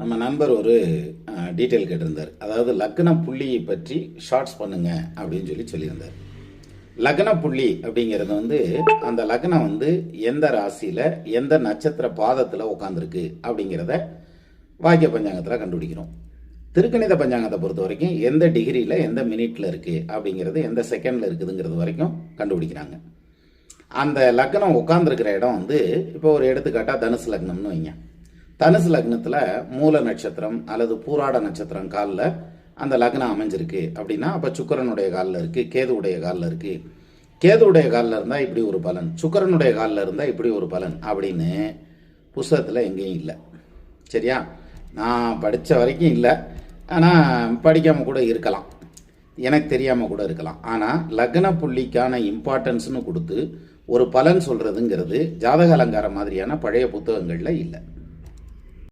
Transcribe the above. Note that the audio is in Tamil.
நம்ம நண்பர் ஒரு டீட்டெயில் கேட்டிருந்தார். அதாவது லக்ன புள்ளியை பற்றி ஷார்ட்ஸ் பண்ணுங்க அப்படின்னு சொல்லி சொல்லியிருந்தார். லக்ன புள்ளி அப்படிங்கிறது வந்து அந்த லக்னம் வந்து எந்த ராசியில் எந்த நட்சத்திர பாதத்தில் உட்காந்துருக்கு அப்படிங்கிறத வாக்கிய பஞ்சாங்கத்தில் கண்டுபிடிக்கிறோம். திருக்கணித பஞ்சாங்கத்தை பொறுத்த வரைக்கும் எந்த டிகிரியில் எந்த மினிட்ல இருக்குது அப்படிங்கிறது எந்த செகண்டில் இருக்குதுங்கிறது வரைக்கும் கண்டுபிடிக்கிறாங்க. அந்த லக்னம் உட்காந்துருக்கிற இடம் வந்து இப்போ ஒரு எடுத்துக்காட்டாக தனுசு லக்னம்னு வைங்க. தனுசு லக்னத்தில் மூல நட்சத்திரம் அல்லது பூராட நட்சத்திரம் காலில் அந்த லக்னம் அமைஞ்சிருக்கு. அப்படின்னா அப்போ சுக்கரனுடைய காலில் இருக்குது கேதுவுடைய காலில் இருக்குது கேதுவுடைய காலில் இருந்தால் இப்படி ஒரு பலன். சுக்கரனுடைய காலில் இருந்தால் இப்படி ஒரு பலன். அப்படின்னு புஸ்தகத்தில் எங்கேயும் இல்லை. சரியா? நான் படித்த வரைக்கும் இல்லை. ஆனால் படிக்காமல் கூட இருக்கலாம். எனக்கு தெரியாமல் கூட இருக்கலாம். ஆனால் லக்ன புள்ளிக்கான இம்பார்ட்டன்ஸ்னு கொடுத்து ஒரு பலன் சொல்கிறதுங்கிறது ஜாதக அலங்காரம் மாதிரியான பழைய புத்தகங்களில் இல்லை.